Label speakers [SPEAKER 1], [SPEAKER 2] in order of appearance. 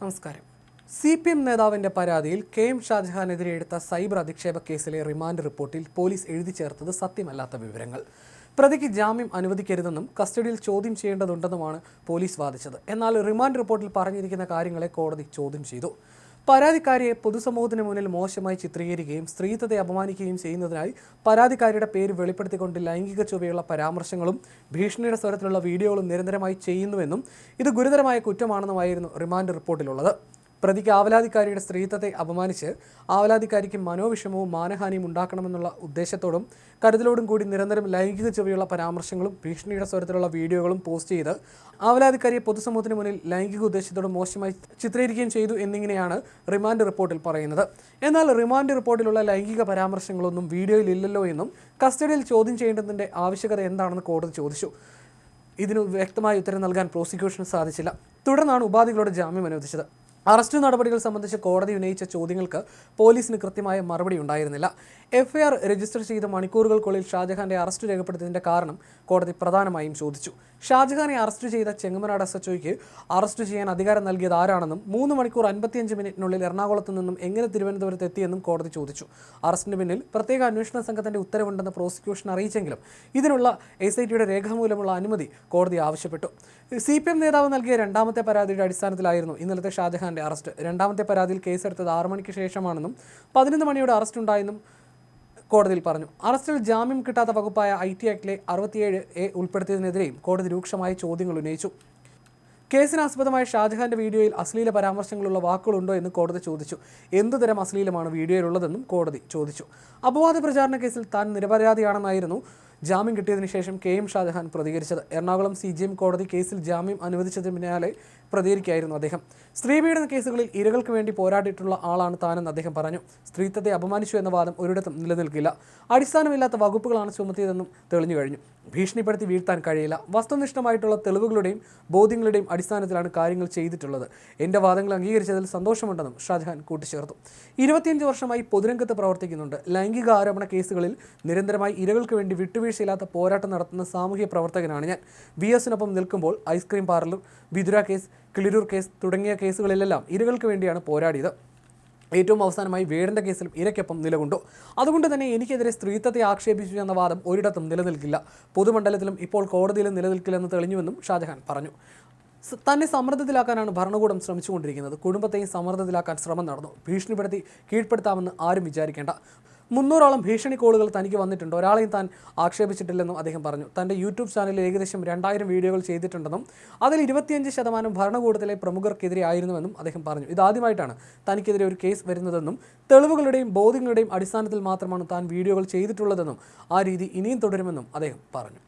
[SPEAKER 1] നമസ്കാരം. C P M നേതാവിന്റെ പരാതിയിൽ കെ എം ഷാജഹാനെതിരെ എടുത്ത സൈബർ അധിക്ഷേപ കേസിലെ റിമാൻഡ് റിപ്പോർട്ടിൽ പോലീസ് എഴുതി ചേർത്തത് സത്യമല്ലാത്ത വിവരങ്ങൾ. പ്രതിക്ക് ജാമ്യം അനുവദിക്കരുതെന്നും കസ്റ്റഡിയിൽ ചോദ്യം ചെയ്യേണ്ടതുണ്ടെന്നുമാണ് പോലീസ് വാദിച്ചത്. എന്നാൽ റിമാൻഡ് റിപ്പോർട്ടിൽ പറഞ്ഞിരിക്കുന്ന കാര്യങ്ങളെ കോടതി ചോദ്യം ചെയ്തു. പരാതിക്കാരിയെ പൊതുസമൂഹത്തിന് മുന്നിൽ മോശമായി ചിത്രീകരിക്കുകയും സ്ത്രീത്വത്തെ അപമാനിക്കുകയും ചെയ്യുന്നതിനായി പരാതിക്കാരിയുടെ പേര് വെളിപ്പെടുത്തിക്കൊണ്ട് ലൈംഗിക ചൊവ്വയുള്ള പരാമർശങ്ങളും ഭീഷണിയുടെ സ്വരത്തിലുള്ള വീഡിയോകളും നിരന്തരമായി ചെയ്യുന്നുവെന്നും ഇത് ഗുരുതരമായ കുറ്റമാണെന്നുമായിരുന്നു റിമാൻഡ് റിപ്പോർട്ടിലുള്ളത്. പ്രതിക്ക് ആവലാതിക്കാരിയുടെ സ്ത്രീത്വത്തെ അപമാനിച്ച് ആവലാതിക്കാരിക്ക് മനോവിഷമവും മാനഹാനിയും ഉണ്ടാക്കണമെന്നുള്ള ഉദ്ദേശത്തോടും കരുതലോടും കൂടി നിരന്തരം ലൈംഗിക ചുവയുള്ള പരാമർശങ്ങളും ഭീഷണിയുടെ സ്വരത്തിലുള്ള വീഡിയോകളും പോസ്റ്റ് ചെയ്ത് ആവലാതിക്കാരിയെ പൊതുസമൂഹത്തിന് മുന്നിൽ ലൈംഗിക ഉദ്ദേശത്തോട് മോശമായി ചിത്രീകരിക്കുകയും ചെയ്തു എന്നിങ്ങനെയാണ് റിമാൻഡ് റിപ്പോർട്ടിൽ പറയുന്നത്. എന്നാൽ റിമാൻഡ് റിപ്പോർട്ടിലുള്ള ലൈംഗിക പരാമർശങ്ങളൊന്നും വീഡിയോയിൽ ഇല്ലല്ലോ എന്നും കസ്റ്റഡിയിൽ ചോദ്യം ചെയ്യേണ്ടതിന്റെ ആവശ്യകത എന്താണെന്ന് കോടതി ചോദിച്ചു. ഇതിന് വ്യക്തമായ ഉത്തരം നൽകാൻ പ്രോസിക്യൂഷന് സാധിച്ചില്ല. തുടർന്നാണ് ഉപാധികളുടെ ജാമ്യം അനുവദിച്ചത്. അറസ്റ്റ് നടപടികൾ സംബന്ധിച്ച് കോടതി ഉന്നയിച്ച ചോദ്യങ്ങൾക്ക് പോലീസിന് കൃത്യമായ മറുപടി ഉണ്ടായിരുന്നില്ല. എഫ്ഐആർ രജിസ്റ്റർ ചെയ്ത മണിക്കൂറുകൾക്കുള്ളിൽ ഷാജഹാന്റെ അറസ്റ്റ് രേഖപ്പെടുത്തിയതിന്റെ കാരണം കോടതി പ്രധാനമായും ചോദിച്ചു. ഷാജഹാനെ അറസ്റ്റ് ചെയ്ത ചെങ്ങമനാട് എസ് എച്ച് അറസ്റ്റ് ചെയ്യാൻ അധികാരം നൽകിയത് ആരാണെന്നും മൂന്ന് മണിക്കൂർ അൻപത്തിയഞ്ച് മിനിറ്റിനുള്ളിൽ എറണാകുളത്ത് നിന്നും എങ്ങനെ തിരുവനന്തപുരത്ത് എത്തിയെന്നും കോടതി ചോദിച്ചു. അറസ്റ്റിന് പിന്നിൽ പ്രത്യേക അന്വേഷണ സംഘത്തിന്റെ ഉത്തരവുണ്ടെന്ന് പ്രോസിക്യൂഷൻ അറിയിച്ചെങ്കിലും ഇതിനുള്ള എസ് ഐ ടിയുടെ രേഖാമൂലമുള്ള അനുമതി കോടതി ആവശ്യപ്പെട്ടു. സി പി എം നേതാവ് നൽകിയ രണ്ടാമത്തെ പരാതിയുടെ അടിസ്ഥാനത്തിലായിരുന്നു ഇന്നലത്തെ ഷാജഹാന്റെ അറസ്റ്റ്. രണ്ടാമത്തെ പരാതിയിൽ കേസെടുത്തത് ആറു മണിക്ക് ശേഷമാണെന്നും പതിനൊന്ന് മണിയോടെ അറസ്റ്റ് ഉണ്ടായെന്നും കോടതിയിൽ പറഞ്ഞു. അറസ്റ്റിൽ ജാമ്യം കിട്ടാത്ത വകുപ്പായ ഐ ടി ആക്ടിലെ അറുപത്തിയേഴ് എ ഉൾപ്പെടുത്തിയതിനെതിരെയും കോടതി രൂക്ഷമായ ചോദ്യങ്ങൾ ഉന്നയിച്ചു. കേസിനാസ്പദമായ ഷാജഹാന്റെ വീഡിയോയിൽ അശ്ലീല പരാമർശങ്ങളുള്ള വാക്കുകളുണ്ടോ എന്ന് കോടതി ചോദിച്ചു. എന്തുതരം അശ്ലീലമാണ് വീഡിയോയിലുള്ളതെന്നും കോടതി ചോദിച്ചു. അപവാദ പ്രചാരണ കേസിൽ താൻ നിരപരാധിയാണെന്നായിരുന്നു ജാമ്യം കിട്ടിയതിന് ശേഷം കെ എം ഷാജഹാൻ പ്രതികരിച്ചത്. എറണാകുളം സി ജി എം കോടതി കേസിൽ ജാമ്യം അനുവദിച്ചതിന് പിന്നാലെ പ്രതികരിക്കുകയായിരുന്നു അദ്ദേഹം. സ്ത്രീപീഡന കേസുകളിൽ ഇരകൾക്ക് വേണ്ടി പോരാടിയിട്ടുള്ള ആളാണ് താനെന്ന് അദ്ദേഹം പറഞ്ഞു. സ്ത്രീത്വത്തെ അപമാനിച്ചു എന്ന വാദം ഒരിടത്തും നിലനിൽക്കില്ല. അടിസ്ഥാനമില്ലാത്ത വകുപ്പുകളാണ് ചുമത്തിയതെന്നും തെളിഞ്ഞു കഴിഞ്ഞു. ഭീഷണിപ്പെടുത്തി വീഴ്ത്താൻ കഴിയില്ല. വസ്തുനിഷ്ഠമായിട്ടുള്ള തെളിവുകളുടെയും ബോധ്യങ്ങളുടെയും അടിസ്ഥാനത്തിലാണ് കാര്യങ്ങൾ ചെയ്തിട്ടുള്ളത്. എന്റെ വാദങ്ങൾ അംഗീകരിച്ചതിൽ സന്തോഷമുണ്ടെന്നും ഷാജഹാൻ കൂട്ടിച്ചേർത്തു. ഇരുപത്തിയഞ്ച് വർഷമായി പൊതുരംഗത്ത് പ്രവർത്തിക്കുന്നുണ്ട്. ലൈംഗിക ആരോപണ കേസുകളിൽ നിരന്തരമായി ഇരകൾക്ക് വേണ്ടി വിട്ടുവീഴ്ചയില്ലാത്ത പോരാട്ടം നടത്തുന്ന സാമൂഹ്യ പ്രവർത്തകനാണ് ഞാൻ. വി എസിനൊപ്പം നിൽക്കുമ്പോൾ ice cream parlour Vithura case Kiliroor case തുടങ്ങിയ കേസുകളിലെല്ലാം ഇരകൾക്ക് വേണ്ടിയാണ് പോരാടിയത്. ഏറ്റവും അവസാനമായി വേടിന്റെ കേസിലും ഇരയ്ക്കൊപ്പം നിലകൊണ്ടു. അതുകൊണ്ട് തന്നെ എനിക്കെതിരെ സ്ത്രീത്വത്തെ ആക്ഷേപിച്ചു എന്ന വാദം ഒരിടത്തും നിലനിൽക്കില്ല. പൊതുമണ്ഡലത്തിലും ഇപ്പോൾ കോടതിയിലും നിലനിൽക്കില്ലെന്ന് തെളിഞ്ഞുവെന്നും ഷാജഹാൻ പറഞ്ഞു. തന്നെ സമ്മർദ്ദത്തിലാക്കാനാണ് ഭരണകൂടം ശ്രമിച്ചുകൊണ്ടിരിക്കുന്നത്. കുടുംബത്തെയും സമ്മർദ്ദത്തിലാക്കാൻ ശ്രമം നടന്നു. ഭീഷണിപ്പെടുത്തി കീഴ്പ്പെടുത്താമെന്ന് ആരും വിചാരിക്കേണ്ട. മുന്നൂറോളം ഭീഷണി കോളുകൾ തനിക്ക് വന്നിട്ടുണ്ട്. ഒരാളെയും താൻ ആക്ഷേപിച്ചിട്ടില്ലെന്നും അദ്ദേഹം പറഞ്ഞു. തന്റെ യൂട്യൂബ് ചാനലിൽ ഏകദേശം രണ്ടായിരം വീഡിയോകൾ ചെയ്തിട്ടുണ്ടെന്നും അതിൽ ഇരുപത്തിയഞ്ച് ശതമാനം ഭരണകൂടത്തിലെ പ്രമുഖർക്കെതിരെ ആയിരുന്നുവെന്നും അദ്ദേഹം പറഞ്ഞു. ഇതാദ്യമായിട്ടാണ് തനിക്കെതിരെ ഒരു കേസ് വരുന്നതെന്നും തെളിവുകളുടെയും ബോധ്യങ്ങളുടെയും അടിസ്ഥാനത്തിൽ മാത്രമാണ് താൻ വീഡിയോകൾ ചെയ്തിട്ടുള്ളതെന്നും ആ രീതി ഇനിയും തുടരുമെന്നും അദ്ദേഹം പറഞ്ഞു.